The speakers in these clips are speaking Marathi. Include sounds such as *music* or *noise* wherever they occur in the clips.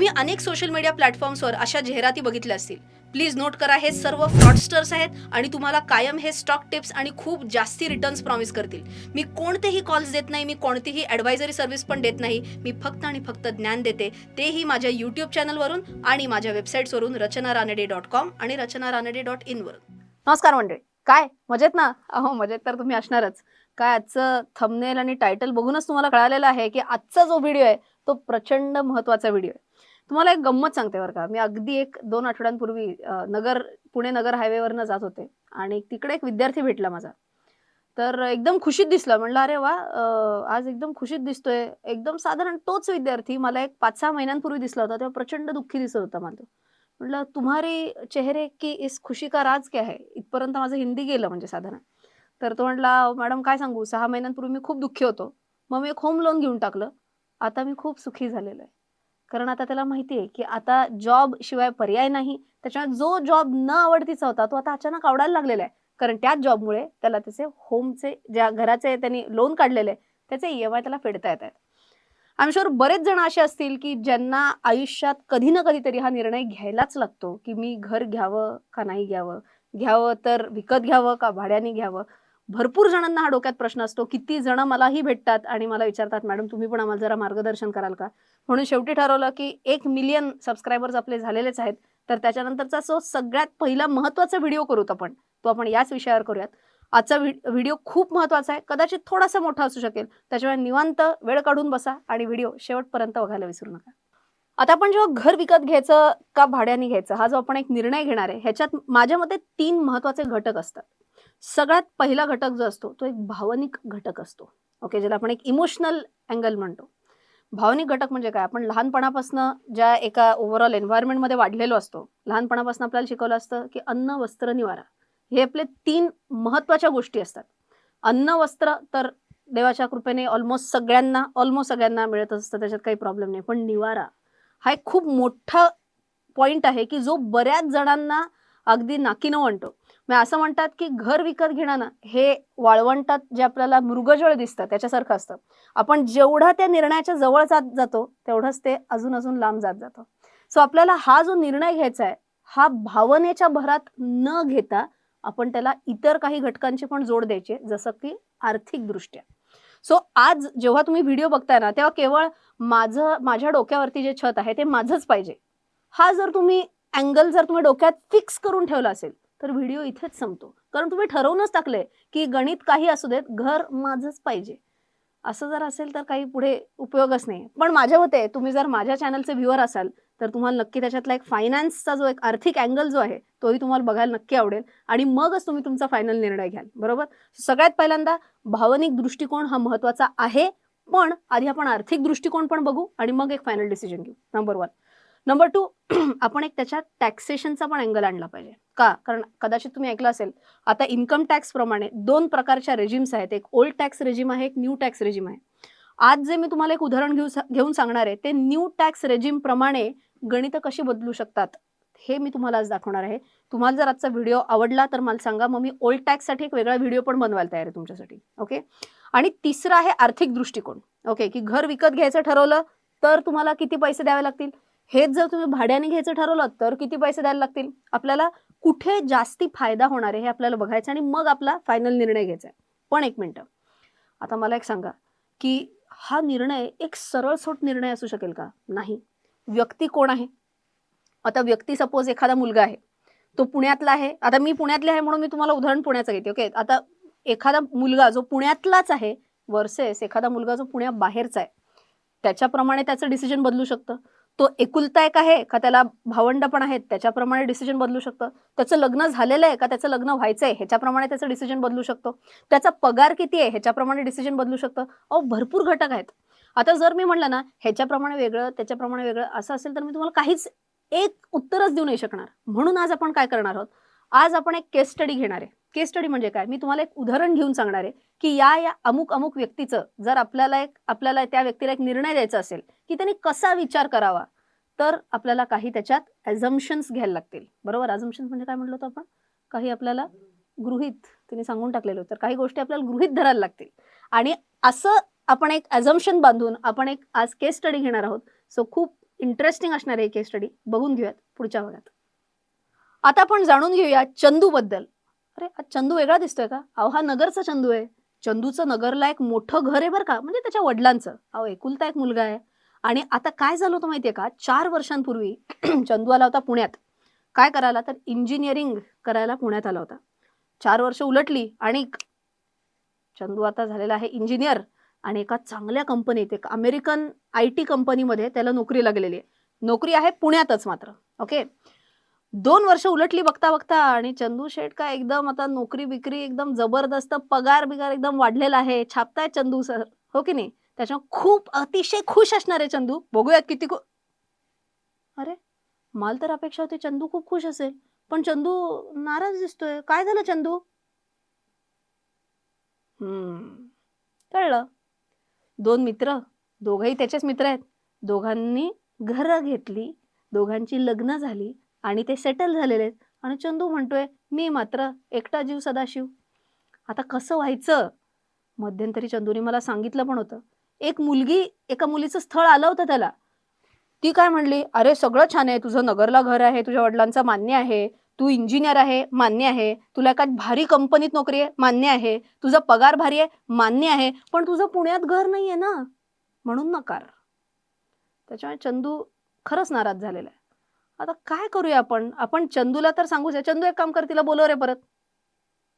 तुम्ही अनेक सोशल मीडिया प्लॅटफॉर्म्सवर अशा जाहिराती बघितल्या असतील. प्लीज नोट करा हे सर्व फ्रॉडस्टर्स आहेत आणि तुम्हाला कायम हे स्टॉक टिप्स आणि खूप जास्ती रिटर्न्स प्रॉमिस करतील. मी कोणतेही कॉल्स देत नाही मी कोणतीही ॲडवायझरी सर्व्हिस पण देत नाही. मी फक्त आणि फक्त ज्ञान देते. तेही माझ्या यूट्यूब चॅनलवरून आणि माझ्या वेबसाईट्सवरून रचना रानडे डॉट कॉम आणि रचना रानडे डॉट इनवरून नमस्कार मंडळी. काय? मजेत ना? अहो मजेत तर तुम्ही असणारच. काय आजचं थंबनेल आणि टायटल बघूनच तुम्हाला कळालेलं आहे की आजचा जो व्हिडिओ आहे तो प्रचंड महत्त्वाचा व्हिडिओ आहे. तुम्हाला एक गंमत सांगते बरं का. मी अगदी एक दोन आठवड्यांपूर्वी नगर पुणे नगर हायवेवरनं जात होते आणि तिकडे एक विद्यार्थी भेटला माझा. तर एकदम खुशीत दिसला. म्हणलं अरे वा आज एकदम खुशीत दिसतोय. एकदम साधारण तोच विद्यार्थी मला एक पाच सहा महिन्यांपूर्वी दिसला होता. तेव्हा प्रचंड दुःखी दिसत होता मला म्हटलं तुम्हारे चेहरे की इस खुशी का राज क्या है? इथपर्यंत माझं हिंदी गेलं म्हणजे साधारण. तर तो म्हटला मॅडम काय सांगू? सहा महिन्यांपूर्वी मी खूप दुःखी होतो. मग मी एक होम लोन घेऊन टाकलं. आता मी खूप सुखी झालेलो आहे. कारण आता त्याला माहिती आहे की आता जॉब शिवाय पर्याय नाही. त्याच्यामुळे जो जॉब न आवडतीचा होता तो आता अचानक आवडायला लागलेला आहे. कारण त्याच जॉबमुळे त्याला त्याचे होमचे ज्या घराचे त्यांनी लोन काढलेले त्याचे ई एम आय त्याला फेडता येत आहेत. आय शुअर बरेच जण असे असतील की ज्यांना आयुष्यात कधी ना कधीतरी हा निर्णय घ्यायलाच लागतो की मी घर घ्यावं का नाही घ्यावं? घ्यावं तर विकत घ्यावं का भाड्याने घ्यावं? भरपूर जणांना हा डोक्यात प्रश्न असतो किती जण मलाही भेटतात आणि मला विचारतात मॅडम तुम्ही पण आम्हाला जरा मार्गदर्शन कराल का? म्हणून शेवटी ठरवलं की एक मिलियन सबस्क्रायबर्स आपले झालेलेच आहेत तर त्याच्यानंतरचा जो सगळ्यात पहिला महत्त्वाचा व्हिडिओ करूत आपण तो आपण याच विषयावर करूयात. आजचा व्हिडिओ खूप महत्त्वाचा आहे कदाचित थोडासा मोठा असू शकेल त्याच्यामुळे निवांत वेळ काढून बसा आणि व्हिडिओ शेवटपर्यंत बघायला विसरू नका. आता आपण जेव्हा घर विकत घ्यायचं का भाड्याने घ्यायचं हा जो आपण एक निर्णय घेणार आहे ह्याच्यात माझ्या मते तीन महत्त्वाचे घटक असतात. सगळ्यात पहिला घटक जो असतो तो एक भावनिक घटक असतो. ओके ज्याला आपण एक इमोशनल अँगल म्हणतो. भावनिक घटक म्हणजे काय? आपण लहानपणापासून ज्या एका ओव्हरऑल एन्व्हायरमेंटमध्ये वाढलेलो असतो लहानपणापासून आपल्याला शिकवलं असतं की अन्न वस्त्र निवारा. हे आपले तीन महत्त्वाच्या गोष्टी असतात. अन्न वस्त्र तर देवाच्या कृपेने ऑलमोस्ट सगळ्यांना ऑलमोस्ट सगळ्यांना मिळत असतं त्याच्यात काही प्रॉब्लेम नाही. पण निवारा हा एक खूप मोठा पॉईंट आहे की जो बऱ्याच जणांना अगदी नाकीनं म्हणतो असं म्हणतात की घर विकत घेणं ना हे वाळवंटात जे आपल्याला मृगजळ दिसतं त्याच्यासारखं असतं. आपण जेवढा त्या निर्णयाच्या जवळ जात जातो तेवढंच ते अजून अजून लांब जात जातं. सो आपल्याला हा जो निर्णय घ्यायचा आहे हा भावनेच्या भरात न घेता आपण त्याला इतर काही घटकांची पण जोड द्यायची जसं की आर्थिक दृष्ट्या सो आज जेव्हा तुम्ही व्हिडिओ बघताय ना तेव्हा केवळ माझं माझ्या डोक्यावरती जे छत आहे ते माझंच पाहिजे. हा जर तुम्ही अँगल जर तुम्ही डोक्यात फिक्स करून ठेवला असेल तर व्हिडिओ इथेच संपतो. कारण तुम्ही ठरवूनच टाकलंय की गणित काही असू देत घर माझंच पाहिजे. असं जर असेल तर काही पुढे उपयोगच नाही पण माझ्या मते तुम्ही जर माझ्या चॅनलचे व्ह्युअर असाल तर तुम्हाला नक्की त्याच्यातला एक फायनान्सचा जो एक आर्थिक अँगल जो आहे तोही तुम्हाला बघायला नक्की आवडेल. आणि मगच तुम्ही तुमचा फायनल निर्णय घ्याल. बरोबर? सगळ्यात पहिल्यांदा भावनिक दृष्टिकोन हा महत्त्वाचा आहे. पण आधी आपण आर्थिक दृष्टिकोन पण बघू आणि मग एक फायनल डिसिजन घेऊ. नंबर वन नंबर टू *clears throat* आपण एक त्याच्या टॅक्सेशनचा पण अँगल आणला पाहिजे. का? कारण कदाचित तुम्ही ऐकलं असेल आता इन्कम टॅक्स प्रमाणे दोन प्रकारच्या रेजिम्स आहेत. एक ओल्ड टॅक्स रेजिम आहे एक न्यू टॅक्स रेजिम आहे. आज जे मी तुम्हाला एक उदाहरण घेऊ घेऊन सांगणार आहे ते न्यू टॅक्स रेजिम प्रमाणे गणितं कशी बदलू शकतात हे मी तुम्हाला आज दाखवणार आहे. तुम्हाला जर आजचा व्हिडिओ आवडला तर मला सांगा. मग मी ओल्ड टॅक्ससाठी एक वेगळा व्हिडिओ पण बनवायला तयार आहे तुमच्यासाठी. ओके आणि तिसरा आहे आर्थिक दृष्टिकोन. ओके की घर विकत घ्यायचं ठरवलं तर तुम्हाला किती पैसे द्यावे लागतील? हेच जर तुम्ही भाड्याने घ्यायचं ठरवलं तर किती पैसे द्यायला लागतील? आपल्याला कुठे जास्ती फायदा होणार आहे हे आपल्याला बघायचं आणि मग आपला फायनल निर्णय घ्यायचा आहे. पण एक मिनटं. आता मला एक सांगा की हा निर्णय एक सरळसोट निर्णय असू शकेल का? नाही. व्यक्ती कोण आहे? आता व्यक्ती सपोज एखादा मुलगा आहे. तो पुण्यातला आहे. आता मी पुण्यातले आहे म्हणून मी तुम्हाला उदाहरण पुण्याचं घेते ओके आता एखादा मुलगा जो पुण्यातलाच आहे वर्सेस एखादा मुलगा जो पुण्या बाहेरचा आहे त्याच्याप्रमाणे त्याचं डिसिजन बदलू शकतं. तो एकुलता एक आहे का त्याला भावंड पण आहेत त्याच्याप्रमाणे डिसिजन बदलू शकतं? त्याचं लग्न झालेलं आहे का? त्याचं लग्न व्हायचं आहे ह्याच्याप्रमाणे त्याचं डिसिजन बदलू शकतो? त्याचा पगार किती आहे ह्याच्याप्रमाणे डिसिजन बदलू शकतं? अहो भरपूर घटक आहेत. आता जर मी म्हणलं ना ह्याच्याप्रमाणे वेगळं त्याच्याप्रमाणे वेगळं असं असेल तर मी तुम्हाला काहीच एक उत्तरच देऊ नाही शकणार. म्हणून आज आपण काय करणार आहोत? आज आपण एक केस स्टडी घेणार आहे. केस स्टडी म्हणजे काय? मी तुम्हाला एक उदाहरण घेऊन सांगणार आहे की या या अमुक अमुक व्यक्तीचं जर आपल्याला एक आपल्याला त्या व्यक्तीला एक निर्णय द्यायचा असेल की त्यांनी कसा विचार करावा तर आपल्याला काही त्याच्यात ॲझम्शन्स घ्यायला लागतील. बरोबर? ॲझम्शन्स म्हणजे काय म्हटलं होतं आपण? काही आपल्याला गृहित तिने सांगून टाकलेलं तर काही गोष्टी आपल्याला गृहित धरायला लागतील. आणि असं आपण एक ॲझम्शन बांधून आपण एक आज केस स्टडी घेणार आहोत. सो खूप इंटरेस्टिंग असणार आहे केस स्टडी बघून घेऊयात पुढच्या भागात. आता आपण जाणून घेऊया चंदूबद्दल. अरे आज चंदू वेगळा दिसतोय का? अहो हा नगरचा चंदू आहे. चंदूचं नगरला एक मोठं घर आहे बरं का? म्हणजे त्याच्या वडिलांचं. अहो एकुलता एक मुलगा आहे. आणि आता काय झालं होतं माहितीये का? चार वर्षांपूर्वी *clears throat* चंदू आला होता पुण्यात. काय करायला? तर इंजिनिअरिंग करायला पुण्यात आला होता. चार वर्ष उलटली आणि चंदू आता झालेला आहे इंजिनियर आणि एका चांगल्या कंपनीत एक अमेरिकन आय टी कंपनीमध्ये त्याला नोकरी लागलेली आहे. नोकरी आहे पुण्यातच मात्र. ओके दोन वर्ष उलटली बघता बघता आणि चंदू शेठ काय एकदम आता नोकरी बिकरी एकदम जबरदस्त पगार बिगार एकदम वाढलेला आहे. छापताय चंदू सर. हो की नाही? त्याच्यामुळे खूप अतिशय खुश असणार आहे चंदू. बघूयात किती खु अरे मला तर अपेक्षा होती चंदू खूप खुश असेल. पण चंदू नाराज दिसतोय. काय झालं चंदू? हम्म. कळलं. दोन मित्र. दोघही त्याचेच मित्र आहेत. दोघांनी घरं घेतली. दोघांची लग्न झाली. आणि ते सेटल झालेले आहेत. आणि चंदू म्हणतोय मी मात्र एकटा जीव सदाशिव. आता कसं व्हायचं? मध्यंतरी चंदूने मला सांगितलं पण होतं. एक मुलगी एका मुलीचं स्थळ आलं होतं त्याला. ती काय म्हणली? अरे सगळं छान आहे. तुझं नगरला घर आहे. तुझ्या वडिलांचं मान्य आहे. तू इंजिनियर आहे. मान्य आहे. तुला एका भारी कंपनीत नोकरी आहे. मान्य आहे. तुझा पगार भारी आहे. मान्य आहे. पण तुझं पुण्यात घर नाहीये ना? म्हणून नकार. त्याच्यामुळे चंदू खरंच नाराज झालेला आहे. आता काय करूया आपण? आपण चंदूला तर सांगूच या. चंदू एक काम कर तिला बोलव रे परत.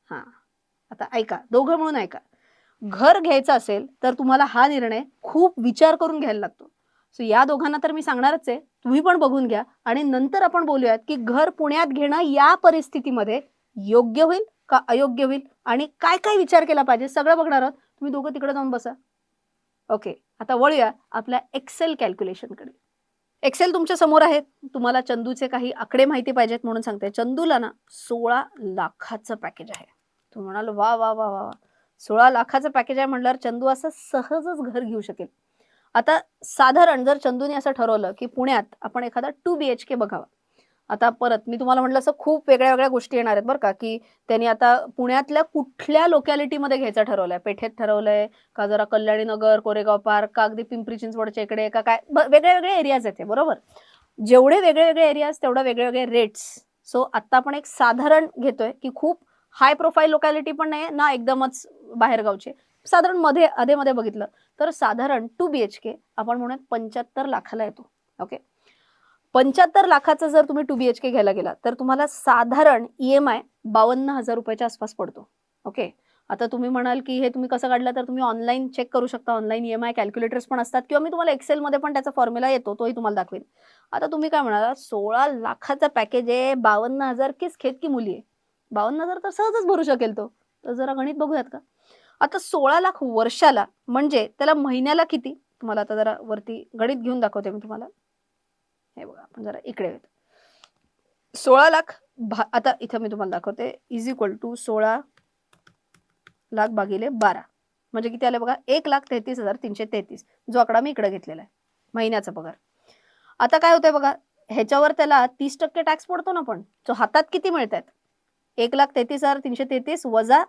हा. आता ऐका दोघं म्हणून ऐका. घर घ्यायचं असेल तर तुम्हाला हा निर्णय खूप विचार करून घ्यायला लागतो. सो या दोघांना तर मी सांगणारच आहे. तुम्ही पण बघून घ्या. आणि नंतर आपण बोलूयात की घर पुण्यात घेणं या परिस्थितीमध्ये योग्य होईल का अयोग्य होईल? आणि काय काय विचार केला पाहिजे? सगळं बघणार आहोत. तुम्ही दोघं तिकडे जाऊन बसा. ओके आता वळूया आपल्या एक्सेल कॅल्क्युलेशनकडे एक्सेल तुमच्यासमोर आहे. तुम्हाला चंदूचे काही आकडे माहिती पाहिजेत म्हणून सांगते. चंदूला ना सोळा लाखाचं पॅकेज आहे. तू म्हणाल वा वा वा वा वा. सोळा लाखाचं पॅकेज आहे म्हटल्यावर चंदू असं सहजच घर घेऊ शकेल. आता साधारण जर चंदूने असं ठरवलं की पुण्यात आपण एखादा टू बी एच के बघावा. आता परत मी तुम्हाला म्हटलं असं खूप वेगळ्या वेगळ्या गोष्टी येणार आहेत बरं का की त्यांनी आता पुण्यातल्या कुठल्या लोकॅलिटीमध्ये घ्यायचं ठरवलंय? पेठेत ठरवलंय का जरा कल्याणी नगर कोरेगाव पार्क का अगदी पिंपरी चिंचवडच्या इकडे का काय? वेगळे वेगळे एरियाज आहेत बरोबर? जेवढे वेगळे वेगळे एरियाज तेवढे वेगळे वेगळे रेट्स सो आता आपण एक साधारण घेतोय की खूप हाय प्रोफाईल लोकॅलिटी पण नाही ना एकदमच बाहेरगावचे. साधारणमध्ये अधेमध्ये बघितलं तर साधारण टू बी एच के आपण म्हणूयात पंच्याहत्तर लाखाला येतो. ओके पंच्याहत्तर लाखाचं जर तुम्ही टू बी एच के घ्यायला गेला तर तुम्हाला साधारण ई एम आय बावन्न हजार रुपयाच्या आसपास पडतो. ओके आता तुम्ही म्हणाल की हे तुम्ही कसं काढलं तर तुम्ही ऑनलाईन चेक करू शकता. Online E M I calculators पण असतात किंवा मी तुम्हाला एक्सेलमध्ये पण त्याचा फॉर्म्युला येतो तोही तुम्हाला दाखवेन. आता तुम्ही काय म्हणाला सोळा लाखाचा पॅकेज आहे बावन्न हजार किस खेत की मुली आहे? बावन्न हजार तर सहजच भरू शकेल तो. तर जरा गणित बघूयात का? आता सोळा लाख वर्षाला म्हणजे त्याला महिन्याला किती? तुम्हाला आता जरा वरती गणित घेऊन दाखवते मी तुम्हाला. हे बघा आपण जरा इकडे येतो सोळा लाख भा आता इथं मी तुम्हाला दाखवते. इज इक्वल टू सोळा लाख भागिले बारा. म्हणजे किती आले बघा? एक लाख तेहतीस हजार तीनशे तेहतीस. जो आकडा मी इकडे घेतलेला आहे. महिन्याचा पगार. आता काय होतंय बघा? ह्याच्यावर त्याला तीस टक्के टॅक्स पडतो ना पण जो हातात किती मिळत आहेत एक लाख तेहतीस हजार तीनशे तेहतीस वजा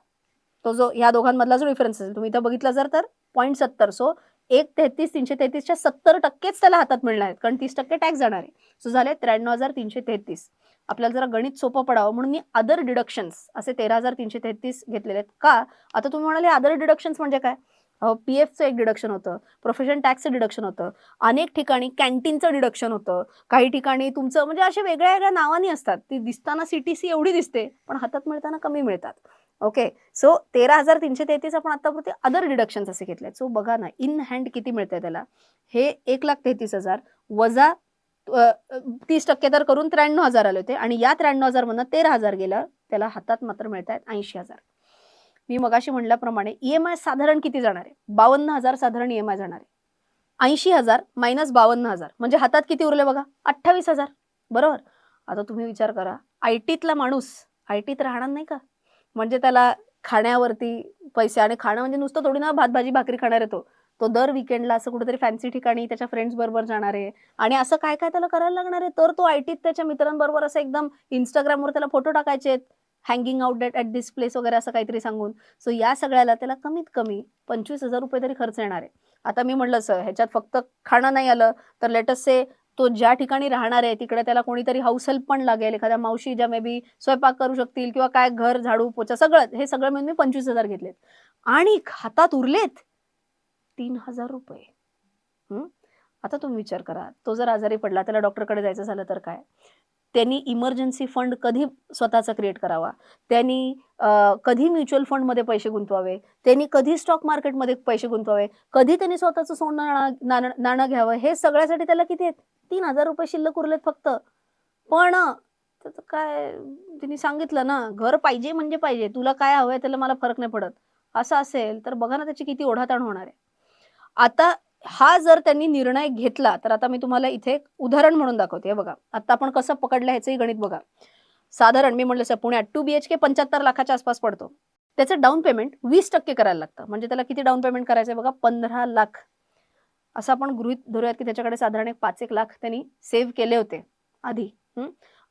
तो जो ह्या दोघांमधला जो डिफरन्स असेल तुम्ही इथं बघितला जर तर पॉईंट सत्तर. सो एक तेहतीस तीनशे तेहतीसच्या सत्तर टक्केच त्याला हातात मिळणार आहेत. कारण तीस टक्के टॅक्स जाणार आहे. सो झाले त्र्याण्णव हजार तीनशे तेहतीस. आपल्याला जरा गणित सोपं पडावं. म्हणून मी अदर डिडक्शन्स असे तेरा हजार तीनशे तेहतीस घेतलेले आहेत. का? आता तुम्ही म्हणाले अदर डिडक्शन्स म्हणजे काय? पी एफचं एक डिडक्शन होतं. प्रोफेशन टॅक्सचं डिडक्शन होतं. अनेक ठिकाणी कॅन्टीनचं डिडक्शन होतं. काही ठिकाणी तुमचं म्हणजे अशा वेगळ्या वेगळ्या नावानी असतात. ती दिसताना सी टी सी एवढी दिसते पण हातात मिळताना कमी मिळतात. ओके सो तेरा हजार तीनशे तेहतीस आपण आतापुरते अदर डिडक्शन असे घेतले सो बघा ना इन हँड किती मिळते त्याला? हे एक लाख तेहतीस हजार वजा तीस टक्के तर करून त्र्याण्णव हजार आले होते आणि या त्र्याण्णव हजार मधनं तेरा हजार गेलं त्याला हातात मात्र मिळत आहेत ऐंशी हजार. मी मगाशी म्हणल्याप्रमाणे ई एम आय साधारण किती जाणार आहे? बावन्न हजार साधारण ई एम आय जाणार आहे. ऐंशी हजार मायनस बावन्न हजार म्हणजे हातात किती उरले बघा? अठ्ठावीस हजार. बरोबर? आता तुम्ही विचार करा आय टीतला माणूस आय टीत राहणार नाही का? म्हणजे त्याला खाण्यावरती पैसे आणि खाणं म्हणजे नुसतं थोडी ना भात भाजी भाकरी खाणार आहे तो. तो दर विकेंडला असं कुठेतरी फॅन्सी ठिकाणी त्याच्या फ्रेंड्स बरोबर जाणार आहे. आणि असं काय काय त्याला करायला लागणार आहे? तर तो आय टीत त्याच्या मित्रांबरोबर असं एकदम इंस्टाग्रामवर त्याला फोटो टाकायचे आहेत. Hanging out at this place वगैरे असं काहीतरी सांगून. सो या सगळ्याला त्याला कमीत कमी पंचवीस हजार रुपये तरी खर्च येणार आहे. आता मी म्हटलं सर ह्याच्यात फक्त खाणं नाही आलं तर लेटस से तो ज्या ठिकाणी राहणार आहे तिकडे त्याला कोणीतरी हाऊस हेल्प पण लागेल. एखाद्या मावशी ज्या मे बी स्वयंपाक करू शकतील किंवा काय घर झाडू पोचा सगळं हे सगळं मिळून मी पंचवीस हजार घेतलेत. आणि हातात उरलेत तीन हजार रुपये. आता तुम्ही विचार करा. तो जर आजारी पडला त्याला डॉक्टरकडे जायचं झालं तर काय? त्यांनी इमर्जन्सी फंड कधी स्वतःचा क्रिएट करावा? त्यांनी कधी म्युच्युअल फंडमध्ये पैसे गुंतवावे? त्यांनी कधी स्टॉक मार्केटमध्ये पैसे गुंतवावे? कधी त्यांनी स्वतःचं सोनं नाणं- नाणं नाणं घ्यावं? हे सगळ्यासाठी त्याला किती आहेत? तीन हजार रुपये शिल्लक उरलेत फक्त. पण त्याचं काय तिने सांगितलं ना घर पाहिजे म्हणजे पाहिजे. तुला काय हवंय त्याला मला फरक नाही पडत. असं असेल तर बघा ना त्याची किती ओढाताण होणार आहे. आता हा जर त्यांनी निर्णय घेतला तर आता मी तुम्हाला इथे एक उदाहरण म्हणून दाखवते. बघा आता आपण कसं पकडलं ह्याचंही गणित बघा. साधारण मी म्हणलं सर पुण्यात टू बी एच के पंच्याहत्तर लाखाच्या आसपास पडतो. त्याचं डाऊन पेमेंट वीस टक्के करायला लागतं. म्हणजे त्याला किती डाऊन पेमेंट करायचं आहे बघा? पंधरा लाख. असं आपण गृहित धरूयात की त्याच्याकडे साधारण एक पाच एक लाख त्यांनी सेव्ह केले होते. आधी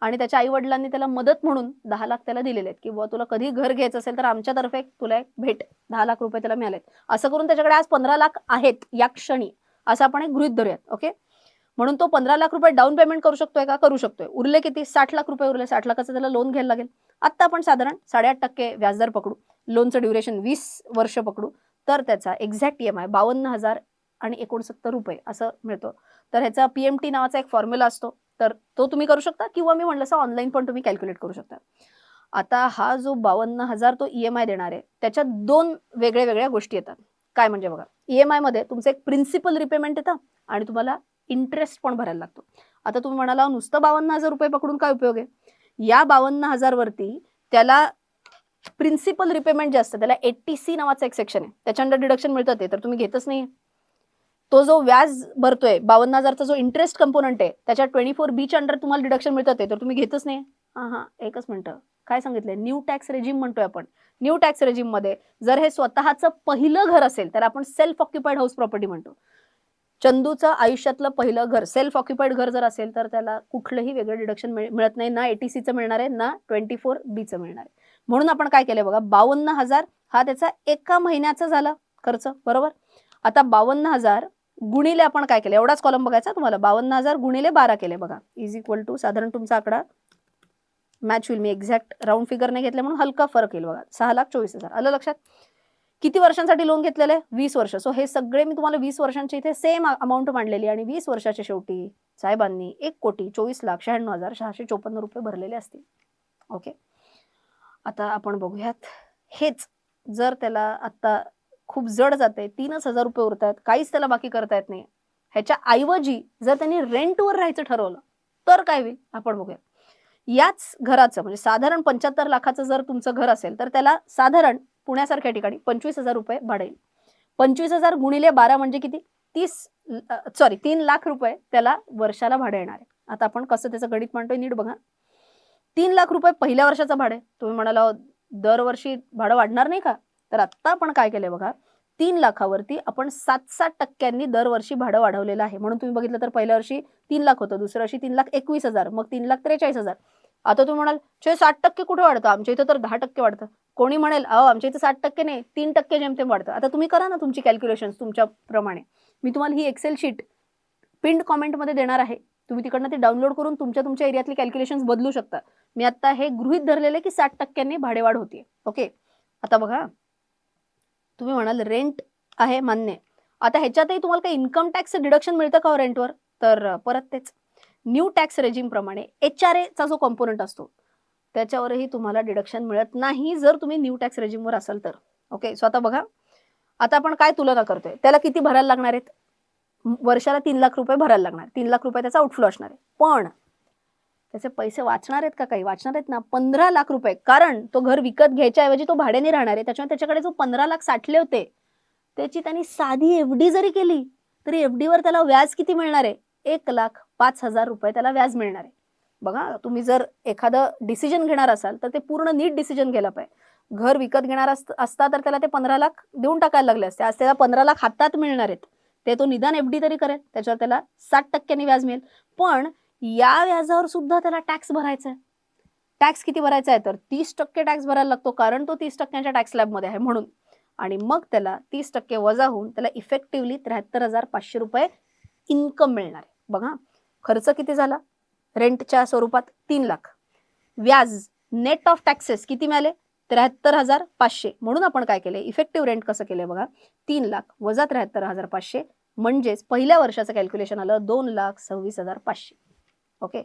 आणि त्याच्या आई वडिलांनी त्याला मदत म्हणून दहा लाख त्याला दिलेले आहेत की बुवा तुला कधी घर घ्यायचं असेल तर आमच्यातर्फे तुला एक भेट दहा लाख रुपये त्याला मिळालेत. असं करून त्याच्याकडे आज पंधरा लाख आहेत या क्षणी असं आपण एक गृहित धरूयात ओके? म्हणून तो पंधरा लाख रुपये डाऊन पेमेंट करू शकतोय का? करू शकतोय. उरले किती? साठ लाख रुपये उरले. साठ लाखाचं त्याला लोन घ्यायला लागेल. आत्ता आपण साधारण साडेआठ टक्के व्याजदर पकडू. लोनचं ड्युरेशन वीस वर्ष पकडू. तर त्याचा एक्झॅक्ट ई एम आय बावन्न हजार आणि एकोणसत्तर रुपये असं मिळतो. तर ह्याचा पी एम टी नावाचा एक फॉर्म्युला असतो. तर तो तुम्ही करू शकता किंवा मी म्हटलं असं ऑनलाईन पण तुम्ही कॅल्क्युलेट करू शकता. आता हा जो बावन्न हजार तो ई एम आय देणार आहे त्याच्यात दोन वेगळ्या वेगळ्या गोष्टी येतात. काय म्हणजे बघा ई एम आयमध्ये तुमचं एक प्रिन्सिपल रिपेमेंट येतं आणि तुम्हाला इंटरेस्ट पण भरायला लागतो. आता तुम्ही म्हणाला नुसतं बावन्न हजार रुपये पकडून काय उपयोग आहे? या बावन्न हजार वरती त्याला प्रिन्सिपल रिपेमेंट जे असतं त्याला एट्टी सी नावाचं एक सेक्शन आहे. त्याच्या अंडर डिडक्शन मिळतं ते तर तुम्ही घेतच नाही तो जो व्याज भरतोय बावन्न हजारचा जो इंटरेस्ट कंपोनंट आहे त्याच्या ट्वेंटी फोर बीच्या अंडर तुम्हाला डिडक्शन मिळतं ते तर तुम्ही घेतच नाही. हा एकच मिनटं. काय सांगितलंय? न्यू टॅक्स रेजिम म्हणतोय आपण. न्यू टॅक्स रेजिममध्ये जर हे स्वतःचं पहिलं घर असेल तर आपण सेल्फ ऑक्युपाईड हाऊस प्रॉपर्टी म्हणतो. चंदूचं आयुष्यातलं पहिलं घर सेल्फ ऑक्युपाईड घर जर असेल तर त्याला कुठलंही वेगळं डिडक्शन मिळत नाही. ना एटीसीचं मिळणार आहे ना ट्वेंटी फोर बीचं मिळणार आहे. म्हणून आपण काय केलंय बघा बावन्न हजार हा त्याचा एका महिन्याचा झाला खर्च बरोबर? आता बावन्न हजार गुणिले आपण काय केलं? एवढाच कॉलम बघायचा तुम्हाला. बावन्न हजार गुणिले बारा केले बघा. इज इक्वल टू साधारण तुमचा आकडा मॅच होईल मी एक्झॅक्ट राऊंड फिगर नाही घेतले म्हणून हलका फरक येईल बघा. सहा लाख चोवीस हजार. आलं लक्षात? किती वर्षांसाठी लोन घेतलेलं? आहे वीस वर्ष. सो हे सगळे मी तुम्हाला वीस वर्षांची इथे सेम अमाऊंट मांडलेली आणि वीस वर्षाच्या शेवटी साहेबांनी एक कोटी चोवीस लाख शहाण्णव हजार सहाशे चोपन्न रुपये भरलेले असतील. ओके आता आपण बघूयात. हेच जर त्याला आत्ता खूप जड जाते तीनच हजार रुपये उरत आहेत काहीच त्याला बाकी करता येत नाही ह्याच्या ऐवजी जर त्यांनी रेंटवर राहायचं ठरवलं तर काय होईल? आपण बघूया. याच घराचं म्हणजे साधारण पंच्याहत्तर लाखाचं जर तुमचं घर असेल तर त्याला साधारण पुण्यासारख्या ठिकाणी पंचवीस हजार रुपये भाडे येईल पंचवीस हजार गुणिले बारा म्हणजे किती? तीस सॉरी तीन लाख रुपये त्याला वर्षाला भाडं येणार आहे. आता आपण कसं त्याचं गणित म्हणतोय नीट बघा. तीन लाख रुपये पहिल्या वर्षाचं भाडे तुम्ही म्हणाला दरवर्षी भाडं वाढणार नाही का? तर आत्ता आपण काय केलंय बघा तीन लाखावरती आपण सात सात टक्क्यांनी दरवर्षी भाडं वाढवलेलं आहे. म्हणून तुम्ही बघितलं तर पहिल्या वर्षी तीन लाख होतं दुसऱ्या वर्षी तीन लाख एकवीस हजार मग तीन लाख त्रेचाळीस हजार. आता तुम्ही म्हणाल छे साठ टक्के कुठे वाढतं? आमच्या इथं तर दहा टक्के वाढतं. कोणी म्हणेल अहो आमच्या इथं साठ टक्के नाही तीन टक्के जेमतेम वाढतं. आता तुम्ही करा ना तुमची कॅल्क्युलेशन तुमच्या प्रमाणे. मी तुम्हाला ही एक्सेल शीट पिंड कॉमेंटमध्ये देणार आहे. तुम्ही तिकडनं ते डाउनलोड करून तुमच्या तुमच्या एरियातली कॅल्क्युलेशन बदलू शकता. मी आता हे गृहित धरलेले की साठ टक्क्यांनी भाडेवाढ होते ओके? आता बघा. तुम्ही म्हणाल रेंट आहे मान्य. आता ह्याच्यातही तुम्हाला काही इन्कम टॅक्स डिडक्शन मिळतं का हो रेंटवर तर परत तेच. न्यू टॅक्स रेजिम प्रमाणे एच आर एचा जो कॉम्पोनंट असतो त्याच्यावरही तुम्हाला डिडक्शन मिळत नाही जर तुम्ही न्यू टॅक्स रेजिमवर असाल तर. ओके सो आता बघा. आता आपण काय तुलना करतोय? त्याला किती भरायला लागणार आहेत? वर्षाला तीन लाख रुपये भरायला लागणार. तीन लाख रुपये त्याचा आउटफ्लो असणार आहे. पण त्याचे पैसे वाचणार आहेत का काही? वाचणार आहेत ना. पंधरा लाख रुपये. कारण तो घर विकत घ्यायच्याऐवजी तो भाड्याने राहणार आहे. त्याच्यामुळे त्याच्याकडे जो पंधरा लाख साठले होते त्याची त्यांनी साधी एफ डी जरी केली तरी एफ डीवर त्याला व्याज किती मिळणार आहे? एक लाख पाच हजार रुपये त्याला व्याज मिळणार आहे. बघा तुम्ही जर एखादं डिसिजन घेणार असाल तर ते पूर्ण नीट डिसिजन घ्यायला पाहिजे. घर विकत घेणार असत- असता तर त्याला ते पंधरा लाख देऊन टाकायला लागले असते. आज त्याला पंधरा लाख हातात मिळणार आहेत. ते तो निदान एफ डी तरी करेल. त्याच्यावर त्याला साठ टक्क्यांनी व्याज मिळेल. पण या व्याजावर सुद्धा त्याला टॅक्स भरायचा आहे टॅक्स किती भरायचा आहे? तर तीस टक्के टॅक्स भरायला लागतो कारण तो तीस टक्क्यांच्या टॅक्स लॅबमध्ये आहे म्हणून. आणि मग त्याला तीस टक्के वजा होऊन त्याला इफेक्टिव्हली त्र्याहत्तर हजार पाचशे रुपये इन्कम मिळणार आहे. बघा खर्च किती झाला? रेंटच्या स्वरूपात तीन लाख. व्याज नेट ऑफ टॅक्सेस किती मिळाले? त्र्याहत्तर हजार पाचशे म्हणून आपण काय केले? इफेक्टिव्ह रेंट कसं केलंय बघा? तीन लाख वजा त्र्याहत्तर हजार पाचशे म्हणजेच पहिल्या वर्षाचं कॅल्क्युलेशन आलं दोन लाख सव्वीस हजार पाचशे. ओके?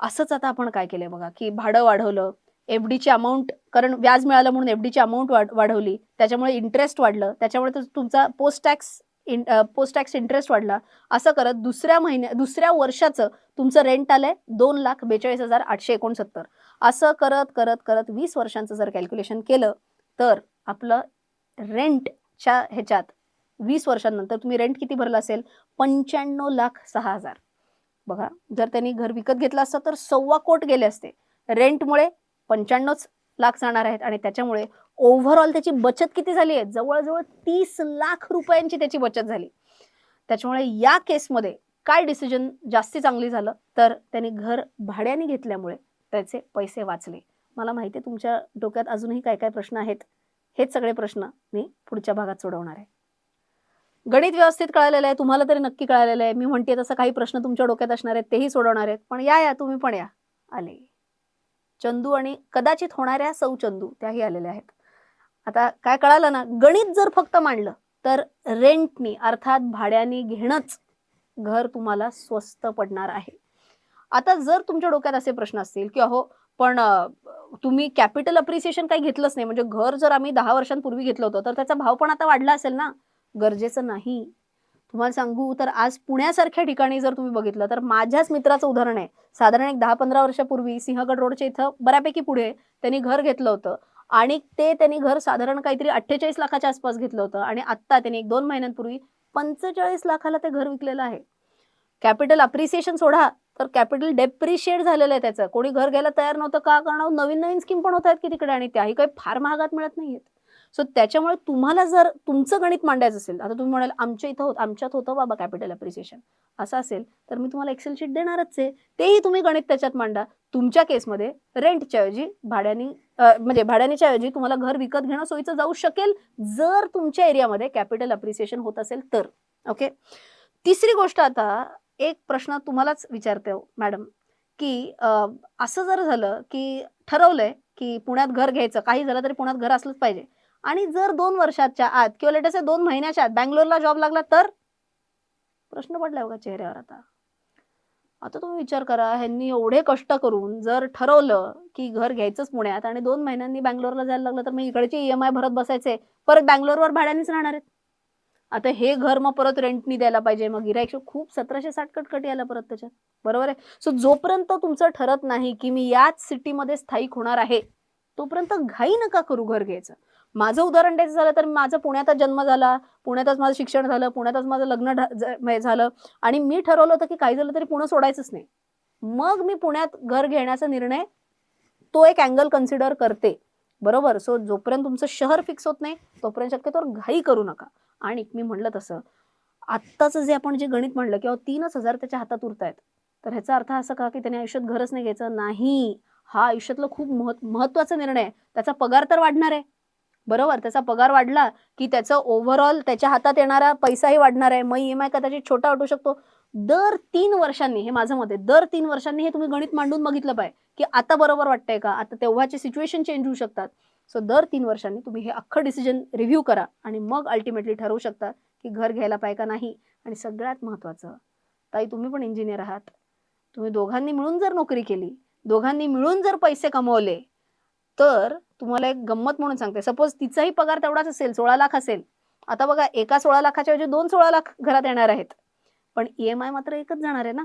असंच आता आपण काय केलंय बघा की भाडं वाढवलं एफ डीची अमाऊंट कारण व्याज मिळालं म्हणून एफ डीची अमाऊंट वाढवली त्याच्यामुळे इंटरेस्ट वाढलं त्याच्यामुळे तो तुमचा post tax in post tax interest वाढला असं करत दुसऱ्या महिन्या दुसऱ्या वर्षाचं तुमचं रेंट आलंय दोन लाख बेचाळीस हजार आठशे एकोणसत्तर. असं करत करत करत वीस वर्षांचं जर कॅल्क्युलेशन केलं तर आपलं रेंटच्या ह्याच्यात वीस वर्षांनंतर तुम्ही रेंट किती भरलं असेल? पंच्याण्णव लाख सहा हजार. बघा जर त्यांनी घर विकत घेतलं असतं तर सव्वा कोट गेले असते. रेंटमुळे पंच्याण्णवच लाख जाणार आहेत आणि त्याच्यामुळे ओव्हरऑल त्याची बचत किती झाली आहे? जवळजवळ तीस लाख रुपयांची त्याची बचत झाली. त्याच्यामुळे या केसमध्ये काय डिसिजन जास्ती चांगली झालं? तर त्यांनी घर भाड्याने घेतल्यामुळे त्याचे पैसे वाचले. मला माहिती आहे तुमच्या डोक्यात अजूनही काय काय प्रश्न आहेत? हेच सगळे प्रश्न मी पुढच्या भागात सोडवणार आहे. गणित व्यवस्थित कळालेलं आहे तुम्हाला तरी नक्की कळालेलं आहे. मी म्हणते तसं काही प्रश्न तुमच्या डोक्यात असणार आहेत तेही सोडवणार आहेत. पण या या तुम्ही पण या. आले. चंदू आणि कदाचित होणाऱ्या सौ चंदू त्याही आलेल्या आहेत. आता काय कळालं ना गणित जर फक्त मांडलं तर रेंटनी अर्थात भाड्याने घेणंच घर तुम्हाला स्वस्त पडणार आहे. आता जर तुमच्या डोक्यात असे प्रश्न असतील की अहो पण तुम्ही कॅपिटल अप्रिसिएशन काही घेतलंच नाही म्हणजे घर जर आम्ही दहा वर्षांपूर्वी घेतलं होतं तर त्याचा भाव पण आता वाढला असेल ना? गरजेचं नाही. तुम्हाला सांगू तर आज पुण्यासारख्या ठिकाणी जर तुम्ही बघितलं तर माझ्याच मित्राचं उदाहरण आहे. साधारण एक दहा पंधरा वर्षापूर्वी सिंहगड रोडच्या इथं बऱ्यापैकी पुढे त्यांनी घर घेतलं होतं. आणि ते त्यांनी घर साधारण काहीतरी अठ्ठेचाळीस लाखाच्या आसपास घेतलं होतं. आणि आत्ता त्यांनी एक दोन महिन्यांपूर्वी पंचेचाळीस लाखाला ते घर विकलेलं आहे. कॅपिटल अप्रिसिएशन सोडा तर कॅपिटल डेप्रिशिएट झालेलं आहे त्याचं. कोणी घर घ्यायला तयार नव्हतं का? कारण नवीन नवीन स्कीम पण होत आहेत की तिकडे आणि त्याही काही फार महागात मिळत नाहीयेत. सो त्याच्यामुळे तुम्हाला जर तुमचं गणित मांडायचं असेल आता तुम्ही म्हणाल आमच्या इथं होत आमच्यात होतं बाबा कॅपिटल अप्रिसिएशन असं असेल तर मी तुम्हाला एक्सेल शीट देणारच आहे. तेही तुम्ही गणित त्याच्यात मांडा. तुमच्या केसमध्ये रेंटच्या ऐवजी भाड्याने म्हणजे भाड्यानेच्या ऐवजी तुम्हाला घर विकत घेणं सोयीचं जाऊ शकेल जर तुमच्या एरियामध्ये कॅपिटल अप्रिसिएशन होत असेल तर. ओके तिसरी गोष्ट आता एक प्रश्न तुम्हालाच विचारते हो, मॅडम की असं जर झालं की ठरवलंय की पुण्यात घर घ्यायचं काही झालं तरी पुण्यात घर असलंच पाहिजे. आणि जर दोन वर्षाच्या आत किंवा लेटेस्ट दोन महिन्याच्या आत बँगलोरला जॉब लागला तर? प्रश्न पडलाय बघा चेहऱ्यावर आता. आता तुम्ही विचार करा ह्यांनी एवढे कष्ट करून जर ठरवलं की घर घ्यायचंच पुण्यात आणि दोन महिन्यांनी बँगलोरला जायला लागलं तर मग इकडचे ई भरत बसायचे परत बँगलोरवर भाड्यानेच राहणार आहेत. आता हे घर मग परत रेंटनी द्यायला पाहिजे मग गिरायक खूप सतराशे साठ कटकट यायला परत त्याच्यात. बरोबर आहे? सो जोपर्यंत तुमचं ठरत नाही की मी याच सिटीमध्ये स्थायिक होणार आहे तोपर्यंत घाई नका करू घर घ्यायचं. माझं उदाहरण द्यायचं झालं तर माझा पुण्यातच जन्म झाला पुण्यातच माझं शिक्षण झालं पुण्यातच माझं लग्न झालं आणि मी ठरवलं होतं की काही झालं तरी पुणे सोडायचंच नाही. मग मी पुण्यात घर घेण्याचा निर्णय तो एक अँगल कन्सिडर करते. बरोबर? सो जोपर्यंत तुमचं शहर फिक्स होत नाही तोपर्यंत शक्यतोवर घाई करू नका. आणि मी म्हणलं तसं आत्ताचं जे आपण जे गणित म्हणलं किंवा तीनच हजार त्याच्या हातात उरतायत तर ह्याचा अर्थ असा का की त्याने आयुष्यात घरच नाही घ्यायचं? नाही. हा आयुष्यातला खूप महत् महत्त्वाचा निर्णय आहे. त्याचा पगार तर वाढणार आहे. बरोबर? त्याचा पगार वाढला की त्याचं ओव्हरऑल त्याच्या हातात येणारा पैसाही वाढणार आहे. मग ई एम आय कदाचित छोटा वाटू शकतो. दर तीन वर्षांनी हे माझं मत आहे दर तीन वर्षांनी हे तुम्ही गणित मांडून बघितलं पाहिजे की आता बरोबर वाटतंय का? आता तेव्हाचे सिच्युएशन चेंज होऊ शकतात. सो दर तीन वर्षांनी तुम्ही हे अख्खं डिसिजन रिव्ह्यू करा आणि मग अल्टिमेटली ठरवू शकता की घर घ्यायला पाहिजे का नाही? आणि सगळ्यात महत्त्वाचं ताई तुम्ही पण इंजिनियर आहात. तुम्ही दोघांनी मिळून जर नोकरी केली दोघांनी मिळून जर पैसे कमवले तर तुम्हाला एक गंमत म्हणून सांगते. सपोज तिचाही पगार तेवढाच असेल सोळा लाख असेल. आता बघा एका सोळा लाखाच्या ऐवजी दोन सोळा लाख घरात येणार आहेत. पण ई एम आय मात्र एकच जाणार आहे ना?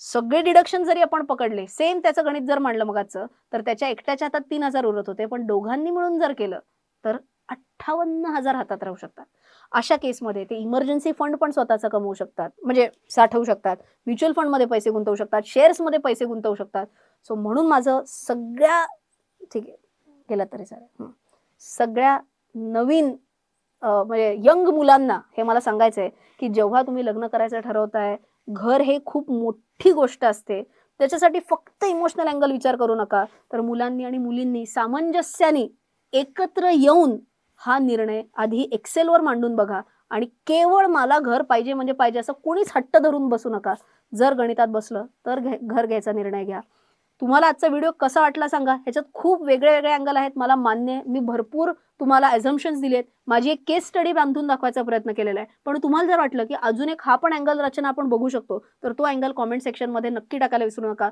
सगळे डिडक्शन जरी आपण पकडले सेम त्याचं गणित जर मांडलं मगाचं तर त्याच्या एकट्याच्या हातात तीन हजार उरत होते. पण दोघांनी मिळून जर केलं तर अठ्ठावन्न हजार हातात राहू शकतात. अशा केसमध्ये ते इमर्जन्सी फंड पण स्वतःचा कमवू शकतात. म्हणजे साठवू शकतात. म्युच्युअल फंडमध्ये पैसे गुंतवू शकतात. शेअर्समध्ये पैसे गुंतवू शकतात. सो म्हणून माझं सगळ्या ठीक आहे केलं तरी चालेल. सगळ्या नवीन म्हणजे यंग मुलांना हे मला सांगायचं आहे की जेव्हा तुम्ही लग्न करायचं ठरवताय घर हे खूप मोठी गोष्ट असते. त्याच्यासाठी फक्त इमोशनल अँगल विचार करू नका. तर मुलांनी आणि मुलींनी सामंजस्याने एकत्र येऊन हा निर्णय आधी एक्सेलवर मांडून बघा आणि केवळ मला घर पाहिजे म्हणजे पाहिजे असं कोणीच हट्ट धरून बसू नका. जर गणितात बसलं तर घे घर घ्यायचा निर्णय घ्या. तुम्हाला आजचा व्हिडिओ कसा वाटला सांगा. ह्याच्यात खूप वेगळे वेगळे अँगल आहेत. मला मान्य आहे मी भरपूर तुम्हाला ॲझम्पन्स दिलेत. माझी एक केस स्टडी बांधून दाखवायचा प्रयत्न केलेला आहे. पण तुम्हाला जर वाटलं की अजून एक हा पण अँगल रचना आपण बघू शकतो तर तो अँगल कॉमेंट सेक्शनमध्ये नक्की टाकायला विसरू नका.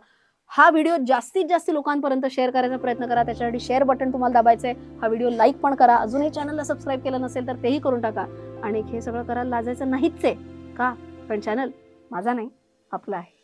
हा व्हिडिओ जास्तीत जास्त लोकांपर्यंत शेअर करायचा प्रयत्न करा. त्याच्यासाठी शेअर बटन तुम्हाला दाबायचं आहे हा व्हिडिओ लाईक पण करा. अजूनही चॅनलला सबस्क्राईब केलं नसेल तर तेही करून टाका. आणि हे सगळं करायला लाजायचं नाहीच आहे का? पण चॅनल माझा नाही आपला आहे.